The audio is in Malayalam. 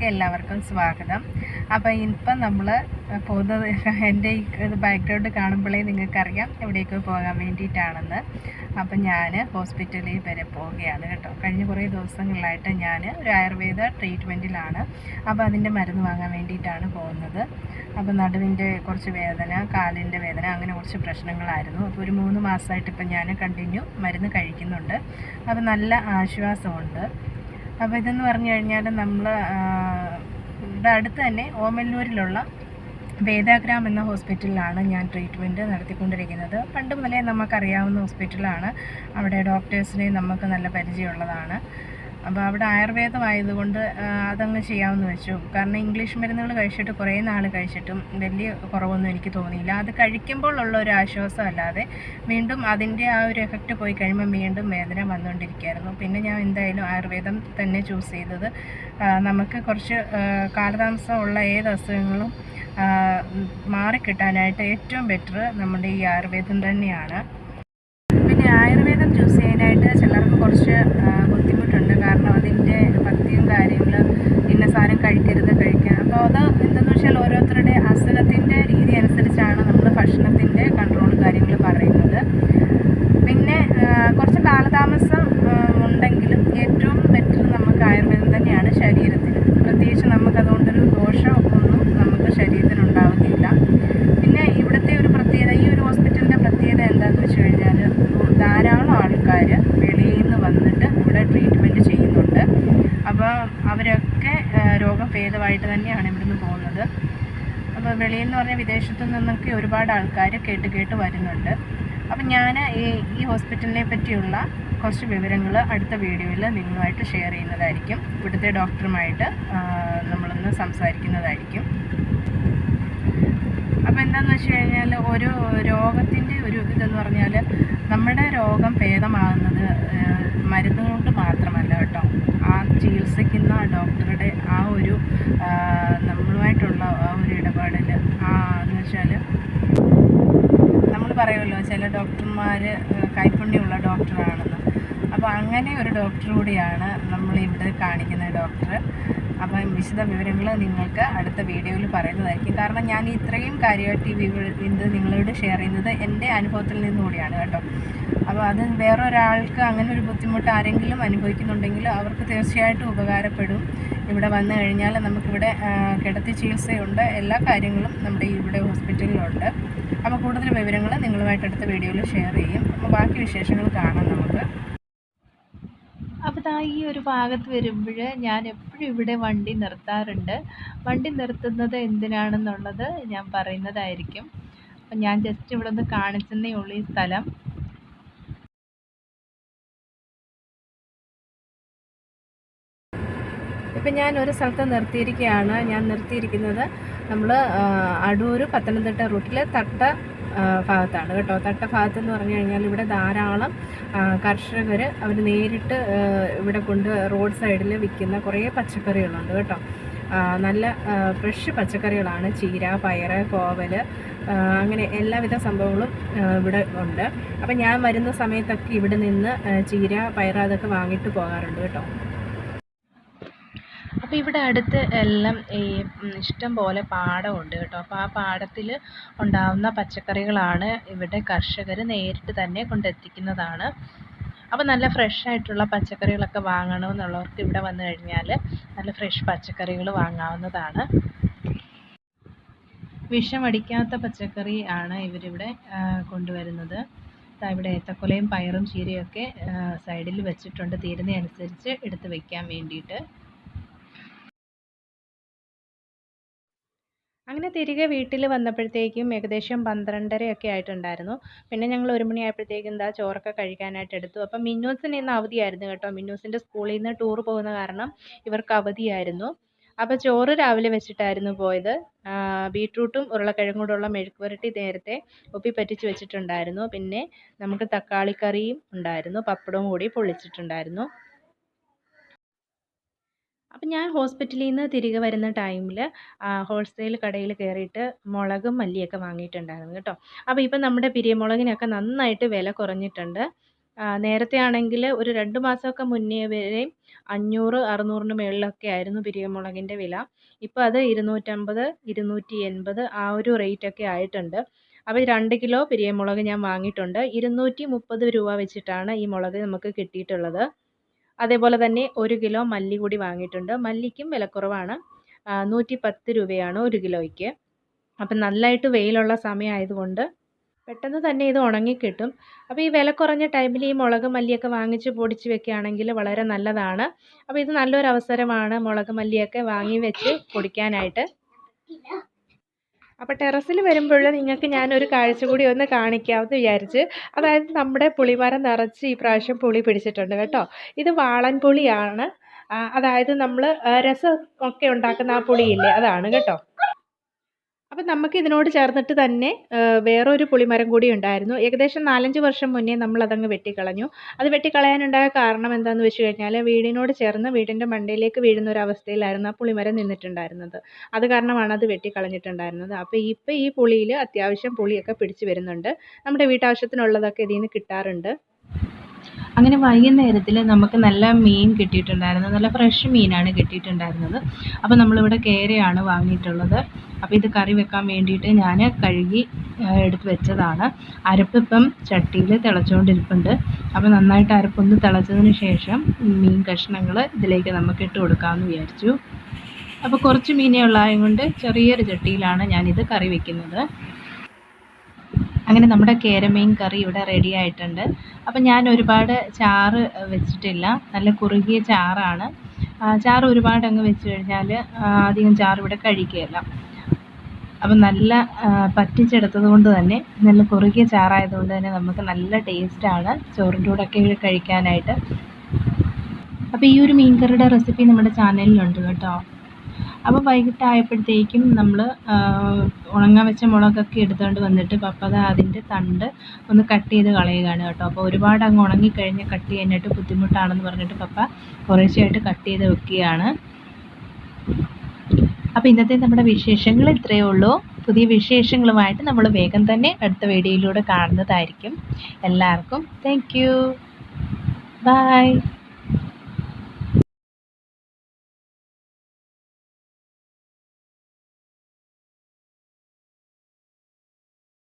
വീഡിയോയിലേക്ക് എല്ലാവർക്കും സ്വാഗതം. അപ്പോൾ ഇപ്പം നമ്മൾ പോകുന്നത് എന്റെ ഈ ബാക്ക്ഗ്രൗണ്ട് കാണുമ്പോഴേ നിങ്ങൾക്കറിയാം എവിടേക്ക് പോകാൻ വേണ്ടിയിട്ടാണെന്ന്. അപ്പം ഞാൻ ഹോസ്പിറ്റലിൽ വരെ പോവുകയാണ് കേട്ടോ. കഴിഞ്ഞ കുറേ ദിവസങ്ങളിലായിട്ട് ഞാൻ ഒരു ആയുർവേദ ട്രീറ്റ്മെന്റിലാണ് അപ്പോൾ അതിന്റെ മരുന്ന് വാങ്ങാൻ വേണ്ടിയിട്ടാണ് പോകുന്നത്. അപ്പോൾ നടുവിന്റെ കുറച്ച് വേദന കാലിന്റെ വേദന അങ്ങനെ കുറച്ച് പ്രശ്നങ്ങളായിരുന്നു. അപ്പോൾ ഒരു മൂന്ന് മാസമായിട്ട് ഇപ്പം ഞാൻ കണ്ടിന്യൂ മരുന്ന് കഴിക്കുന്നുണ്ട്. അപ്പോൾ നല്ല ആശ്വാസമുണ്ട്. അപ്പോൾ ഇതെന്ന് പറഞ്ഞു കഴിഞ്ഞാൽ നമ്മൾ ഇവിടെ അടുത്ത് തന്നെ ഓമല്ലൂരിലുള്ള വേദാഗ്രാം എന്ന ഹോസ്പിറ്റലിലാണ് ഞാൻ ട്രീറ്റ്മെന്റ് നടത്തിക്കൊണ്ടിരിക്കുന്നത്. പണ്ട് മുതലേ നമുക്കറിയാവുന്ന ഹോസ്പിറ്റലാണ്. അവിടെ ഡോക്ടേഴ്സിനെ നമുക്ക് നല്ല പരിചയമുള്ളതാണ്. അപ്പോൾ അവിടെ ആയുർവേദം ആയതുകൊണ്ട് അതങ്ങ് ചെയ്യാമെന്ന് വെച്ചു. കാരണം ഇംഗ്ലീഷ് മരുന്നുകൾ കഴിച്ചിട്ട് കുറേ നാൾ കഴിച്ചിട്ടും വലിയ കുറവൊന്നും എനിക്ക് തോന്നിയില്ല. അത് കഴിക്കുമ്പോൾ ഉള്ള ഒരു ആശ്വാസം അല്ലാതെ വീണ്ടും അതിന്റെ ആ ഒരു എഫക്റ്റ് പോയി കഴിയുമ്പോൾ വീണ്ടും വേദന വന്നുകൊണ്ടിരിക്കുകയായിരുന്നു. പിന്നെ ഞാൻ എന്തായാലും ആയുർവേദം തന്നെ ചൂസ് ചെയ്തത്. നമുക്ക് കുറച്ച് കാലതാമസം ഉള്ള ഏത് അസുഖങ്ങളും മാറിക്കിട്ടാനായിട്ട് ഏറ്റവും ബെറ്റർ നമ്മുടെ ഈ ആയുർവേദം തന്നെയാണ്. പിന്നെ ആയുർവേദം ചൂസ് ചെയ്യാനായിട്ട് ചിലർക്ക് കുറച്ച് കാരണം അതിന്റെ ഭക്തിയും കാര്യങ്ങൾ ഇന്ന സാധനം കഴിക്കരുത് കഴിക്കാൻ. അപ്പോൾ അത് എന്തെന്ന് വെച്ചാൽ ഓരോരുത്തരുടെ അസുഖത്തിന്റെ രീതി അനുസരിച്ചാണ് നമ്മൾ ഭക്ഷണത്തിന്റെ കൺട്രോൾ കാര്യങ്ങൾ പറയുന്നത് പിന്നെ ആ, കുറച്ച് കാലതാമസം ആ, ഉണ്ടെങ്കിലും ഏറ്റവും ബെറ്റർ നമുക്ക് ആയുർവേദം തന്നെയാണ് ശരീരത്തിന് പ്രത്യേകിച്ച് നമുക്കതുകൊണ്ടൊരു ദോഷം ഒന്നും നമുക്ക് ശരീരത്തിന് ഉണ്ടാവുകയില്ല പിന്നെ ഇവിടുത്തെ ഒരു പ്രത്യേകത ഈ ഒരു ഹോസ്പിറ്റലിന്റെ പ്രത്യേകത എന്താണെന്ന് വെച്ച് കഴിഞ്ഞാൽ ധാരാളം ആൾക്കാർ വെളിയിൽ നിന്ന് വന്നിട്ട് ഇവിടെ ട്രീറ്റ്മെന്റ് ചെയ്യുന്നുണ്ട് അപ്പോൾ അവരൊക്കെ ആ, ഭേദമായിട്ട് തന്നെയാണ് ഇവിടുന്ന് പോകുന്നത്. അപ്പോൾ വെളിയിൽ നിന്ന് പറഞ്ഞാൽ വിദേശത്തു നിന്നൊക്കെ ഒരുപാട് ആൾക്കാർ കേട്ട് കേട്ട് വരുന്നുണ്ട്. അപ്പം ഞാൻ ഈ ഈ ഹോസ്പിറ്റലിനെ പറ്റിയുള്ള കുറച്ച് വിവരങ്ങൾ അടുത്ത വീഡിയോയിൽ നിങ്ങളുമായിട്ട് ഷെയർ ചെയ്യുന്നതായിരിക്കും. ഇവിടുത്തെ ഡോക്ടറുമായിട്ട് നമ്മളൊന്ന് സംസാരിക്കുന്നതായിരിക്കും. വെച്ച് കഴിഞ്ഞാൽ ഒരു രോഗത്തിന്റെ ഒരു ഇതെന്ന് പറഞ്ഞാൽ നമ്മുടെ രോഗം ഭേദമാകുന്നത് മരുന്ന് കൊണ്ട് മാത്രമല്ല കേട്ടോ. ആ ചികിത്സിക്കുന്ന ഡോക്ടറുടെ ആ ഒരു നമ്മളുമായിട്ടുള്ള ആ ഒരു ഇടപാടിൽ ആ എന്ന് വെച്ചാൽ നമ്മൾ പറയുമല്ലോ ചില ഡോക്ടർമാർ കൈപ്പുണ്യമുള്ള ഡോക്ടറാണെന്ന്. അപ്പോൾ അങ്ങനെ ഒരു ഡോക്ടർ കൂടിയാണ് നമ്മളിവിടെ കാണിക്കുന്ന ഡോക്ടർ അപ്പം വിശദ വിവരങ്ങൾ നിങ്ങൾക്ക് അടുത്ത വീഡിയോയിൽ പറയുന്നതായിരിക്കും. കാരണം ഞാൻ ഇത്രയും കാര്യമായിട്ട് ഈ ഇത് നിങ്ങളോട് ഷെയർ ചെയ്യുന്നത് എന്റെ അനുഭവത്തിൽ നിന്നുകൂടിയാണ് കേട്ടോ. അപ്പോൾ അത് വേറൊരാൾക്ക് അങ്ങനെ ഒരു ബുദ്ധിമുട്ട് ആരെങ്കിലും അനുഭവിക്കുന്നുണ്ടെങ്കിൽ അവർക്ക് തീർച്ചയായിട്ടും ഉപകാരപ്പെടും. ഇവിടെ വന്നു കഴിഞ്ഞാൽ നമുക്കിവിടെ കിടത്തി ചികിത്സയുണ്ട്. എല്ലാ കാര്യങ്ങളും നമ്മുടെ ഇവിടെ ഹോസ്പിറ്റലിലുണ്ട്. അപ്പോൾ കൂടുതൽ വിവരങ്ങൾ നിങ്ങളുമായിട്ട് അടുത്ത വീഡിയോയിൽ ഷെയർ ചെയ്യും. അപ്പോൾ ബാക്കി വിശേഷങ്ങൾ കാണാം നമുക്ക്. ദാ ഈ ഒരു ഭാഗത്ത് വരുമ്പോൾ ഞാൻ എപ്പോഴും ഇവിടെ വണ്ടി നിർത്താറുണ്ട്. വണ്ടി നിർത്തുന്നത് എന്തിനാണെന്നുള്ളത് ഞാൻ പറയുന്നതായിരിക്കും. അപ്പം ഞാൻ ജസ്റ്റ് ഇവിടെ ഒന്ന് കാണിച്ചെന്നേ ഉള്ളൂ ഈ സ്ഥലം. ഇപ്പം ഞാൻ ഒരു സ്ഥലത്ത് നിർത്തിയിരിക്കുകയാണ്. ഞാൻ നിർത്തിയിരിക്കുന്നത് നമ്മൾ അടൂർ പത്തനംതിട്ട റൂട്ടിൽ തട്ട ഭാഗത്താണ് കേട്ടോ. തട്ട ഭാഗത്ത് എന്ന് പറഞ്ഞു കഴിഞ്ഞാൽ ഇവിടെ ധാരാളം കർഷകർ അവർ നേരിട്ട് ഇവിടെ കൊണ്ട് റോഡ് സൈഡിൽ വിൽക്കുന്ന കുറേ പച്ചക്കറികളുണ്ട് കേട്ടോ. നല്ല ഫ്രഷ് പച്ചക്കറികളാണ്. ചീര പയറ് കോവൽ അങ്ങനെ എല്ലാവിധ സംഭവങ്ങളും ഇവിടെ ഉണ്ട്. അപ്പം ഞാൻ വരുന്ന സമയത്തൊക്കെ ഇവിടെ നിന്ന് ചീര പയറ് അതൊക്കെ വാങ്ങിയിട്ട് പോകാറുണ്ട് കേട്ടോ. അപ്പോൾ ഇവിടെ അടുത്ത് എല്ലാം ഈ ഇഷ്ടം പോലെ പാടമുണ്ട് കേട്ടോ. അപ്പോൾ ആ പാടത്തിൽ ഉണ്ടാവുന്ന പച്ചക്കറികളാണ് ഇവിടെ കർഷകർ നേരിട്ട് തന്നെ കൊണ്ടെത്തിക്കുന്നതാണ്. അപ്പോൾ നല്ല ഫ്രഷ് ആയിട്ടുള്ള പച്ചക്കറികളൊക്കെ വാങ്ങണമെന്നുള്ളവർക്ക് ഇവിടെ വന്നു കഴിഞ്ഞാൽ നല്ല ഫ്രഷ് പച്ചക്കറികൾ വാങ്ങാവുന്നതാണ്. വിഷമടിക്കാത്ത പച്ചക്കറി ആണ് ഇവരിവിടെ കൊണ്ടുവരുന്നത്. ഇവിടെ ഏത്തക്കൊലയും പയറും ചീരയൊക്കെ സൈഡിൽ വെച്ചിട്ടുണ്ട്. തീരുന്നതനുസരിച്ച് എടുത്ത് വെക്കാൻ വേണ്ടിയിട്ട്. അങ്ങനെ തിരികെ വീട്ടിൽ വന്നപ്പോഴത്തേക്കും ഏകദേശം പന്ത്രണ്ടരയൊക്കെ ആയിട്ടുണ്ടായിരുന്നു. പിന്നെ ഞങ്ങൾ ഒരു മണിയായപ്പോഴത്തേക്കും എന്താ ചോറൊക്കെ കഴിക്കാനായിട്ട് എടുത്തു. അപ്പം മിന്നൂസിന് ഇന്ന് അവധിയായിരുന്നു കേട്ടോ. മിന്നൂസിന്റെ സ്കൂളിൽ നിന്ന് ടൂർ പോകുന്ന കാരണം ഇവർക്ക് അവധിയായിരുന്നു. അപ്പോൾ ചോറ് രാവിലെ വെച്ചിട്ടായിരുന്നു പോയത്. ബീട്രൂട്ടും ഉരുളക്കിഴങ്ങും കൂടെയുള്ള മെഴുക്ക് പുരട്ടി നേരത്തെ ഒപ്പി പറ്റിച്ച് വെച്ചിട്ടുണ്ടായിരുന്നു. പിന്നെ നമുക്ക് തക്കാളിക്കറിയും ഉണ്ടായിരുന്നു. പപ്പടവും കൂടി പൊള്ളിച്ചിട്ടുണ്ടായിരുന്നു. അപ്പം ഞാൻ ഹോസ്പിറ്റലിൽ നിന്ന് തിരികെ വരുന്ന ടൈമിൽ ഹോൾസെയിൽ കടയിൽ കയറിയിട്ട് മുളകും മല്ലിയൊക്കെ വാങ്ങിയിട്ടുണ്ടായിരുന്നു കേട്ടോ. അപ്പോൾ ഇപ്പം നമ്മുടെ പിരിയമുളകിനൊക്കെ നന്നായിട്ട് വില കുറഞ്ഞിട്ടുണ്ട്. നേരത്തെ ആണെങ്കിൽ ഒരു രണ്ട് മാസമൊക്കെ മുന്നേ വരെ അഞ്ഞൂറ് അറുന്നൂറിന് മുകളിലൊക്കെ ആയിരുന്നു പിരിയമുളകിന്റെ വില. ഇപ്പോൾ അത് ഇരുന്നൂറ്റമ്പത് ഇരുന്നൂറ്റി എൺപത് ആ ഒരു റേറ്റൊക്കെ ആയിട്ടുണ്ട്. അപ്പോൾ രണ്ട് കിലോ പിരിയമുളക് ഞാൻ വാങ്ങിയിട്ടുണ്ട്. ഇരുന്നൂറ്റി മുപ്പത് രൂപ വെച്ചിട്ടാണ് ഈ മുളക് നമുക്ക് കിട്ടിയിട്ടുള്ളത്. അതേപോലെ തന്നെ ഒരു കിലോ മല്ലി കൂടി വാങ്ങിയിട്ടുണ്ട്. മല്ലിക്കും വിലക്കുറവാണ് നൂറ്റി പത്ത് രൂപയാണ് ഒരു കിലോയ്ക്ക്. അപ്പം നല്ലതായിട്ട് വെയിലുള്ള സമയമായതുകൊണ്ട് പെട്ടെന്ന് തന്നെ ഇത് ഉണങ്ങിക്കിട്ടും. അപ്പോൾ ഈ വില കുറഞ്ഞ ടൈമിൽ ഈ മുളക് മല്ലിയൊക്കെ വാങ്ങിച്ച് പൊടിച്ച് വെക്കുകയാണെങ്കിൽ വളരെ നല്ലതാണ്. അപ്പോൾ ഇത് നല്ലൊരു അവസരമാണ് മുളക് മല്ലിയൊക്കെ വാങ്ങി വെച്ച് പൊടിക്കാനായിട്ട്. അപ്പോൾ ടെറസിൽ വരുമ്പോൾ നിങ്ങൾക്ക് ഞാനൊരു കാഴ്ച കൂടി ഒന്ന് കാണിക്കാമെന്ന് വിചാരിച്ച് അതായത് നമ്മുടെ പുളിമരം നിറച്ച് ഈ പ്രാവശ്യം പുളി പിടിച്ചിട്ടുണ്ട് കേട്ടോ. ഇത് വാളൻ പുളിയാണ്. അതായത് നമ്മൾ രസം ഒക്കെ ഉണ്ടാക്കുന്ന ആ പുളിയില്ലേ? അതാണ് കേട്ടോ. അപ്പം നമുക്ക് ഇതിനോട് ചേർന്നിട്ട് തന്നെ വേറൊരു പുളിമരം കൂടി ഉണ്ടായിരുന്നു. ഏകദേശം നാലഞ്ച് വർഷം മുന്നേ നമ്മൾ അതങ്ങ് വെട്ടിക്കളഞ്ഞു. അത് വെട്ടിക്കളയാനുണ്ടായ കാരണം എന്താണെന്ന് വെച്ച് കഴിഞ്ഞാൽ വീടിനോട് ചേർന്ന് വീടിന്റെ മണ്ടയിലേക്ക് വീഴുന്ന ഒരു അവസ്ഥയിലായിരുന്നു ആ പുളിമരം നിന്നിട്ടുണ്ടായിരുന്നത്. അത് കാരണമാണ് അത് വെട്ടിക്കളഞ്ഞിട്ടുണ്ടായിരുന്നത്. അപ്പോൾ ഇപ്പോൾ ഈ പുളിയിൽ അത്യാവശ്യം പുളിയൊക്കെ പിടിച്ച് വരുന്നുണ്ട്. നമ്മുടെ വീട്ടാവശ്യത്തിനുള്ളതൊക്കെ ഇതിൽ നിന്ന് കിട്ടാറുണ്ട്. അങ്ങനെ വൈകുന്നേരത്തിൽ നമുക്ക് നല്ല മീൻ കിട്ടിയിട്ടുണ്ടായിരുന്നു. നല്ല ഫ്രഷ് മീനാണ് കിട്ടിയിട്ടുണ്ടായിരുന്നത്. അപ്പോൾ നമ്മളിവിടെ കേരയാണ് വാങ്ങിയിട്ടുള്ളത്. അപ്പോൾ ഇത് കറി വെക്കാൻ വേണ്ടിയിട്ട് ഞാൻ കഴുകി എടുത്ത് വെച്ചതാണ്. അരപ്പിപ്പം ചട്ടിയിൽ തിളച്ചുകൊണ്ടിരിപ്പുണ്ട് അപ്പോൾ നന്നായിട്ട് അരപ്പൊന്ന് തിളച്ചതിന് ശേഷം മീൻ കഷ്ണങ്ങൾ ഇതിലേക്ക് നമുക്ക് ഇട്ട് കൊടുക്കാമെന്ന് വിചാരിച്ചു. അപ്പോൾ കുറച്ച് മീനേ ഉള്ളതായത് കൊണ്ട് ചെറിയൊരു ചട്ടിയിലാണ് ഞാനിത് കറി വെക്കുന്നത്. അങ്ങനെ നമ്മുടെ കേരമീൻ കറി ഇവിടെ റെഡി ആയിട്ടുണ്ട്. അപ്പം ഞാൻ ഒരുപാട് ചാറ് വെച്ചിട്ടില്ല. നല്ല കുറുകിയ ചാറാണ്. ചാറ് ഒരുപാട് അങ്ങ് വെച്ച് കഴിഞ്ഞാൽ അധികം ചാറ് ഇവിടെ കഴിക്കുകയില്ല അപ്പം നല്ല പറ്റിച്ചെടുത്തത് കൊണ്ട് തന്നെ നല്ല കുറുകിയ ചാറായതുകൊണ്ട് തന്നെ നമുക്ക് നല്ല ടേസ്റ്റാണ് ചോറിന്റെ കൂടെയൊക്കെ കഴിക്കാനായിട്ട്. അപ്പോൾ ഈ ഒരു മീൻ കറിയുടെ റെസിപ്പി നമ്മുടെ ചാനലിലുണ്ട് കേട്ടോ. അപ്പോൾ വൈകിട്ടായപ്പോഴത്തേക്കും നമ്മൾ ഉണങ്ങാൻ വെച്ച മുളകൊക്കെ എടുത്തുകൊണ്ട് വന്നിട്ട് പപ്പ ദാ അതിന്റെ തണ്ട് ഒന്ന് കട്ട് ചെയ്ത് കളയുകയാണ് കേട്ടോ. അപ്പോൾ ഒരുപാട് അങ്ങ് ഉണങ്ങിക്കഴിഞ്ഞ് കട്ട് ചെയ്യാനായിട്ട് ബുദ്ധിമുട്ടാണെന്ന് പറഞ്ഞിട്ട് പപ്പ കുറേശ്ശെയായിട്ട് കട്ട് ചെയ്ത് വെക്കുകയാണ്. അപ്പോൾ ഇന്നത്തെ നമ്മുടെ വിശേഷങ്ങൾ ഇത്രയേ ഉള്ളൂ. പുതിയ വിശേഷങ്ങളുമായിട്ട് നമ്മൾ വേഗം തന്നെ അടുത്ത വീഡിയോയിലൂടെ കാണുന്നതായിരിക്കും. എല്ലാവർക്കും താങ്ക് യു ബൈ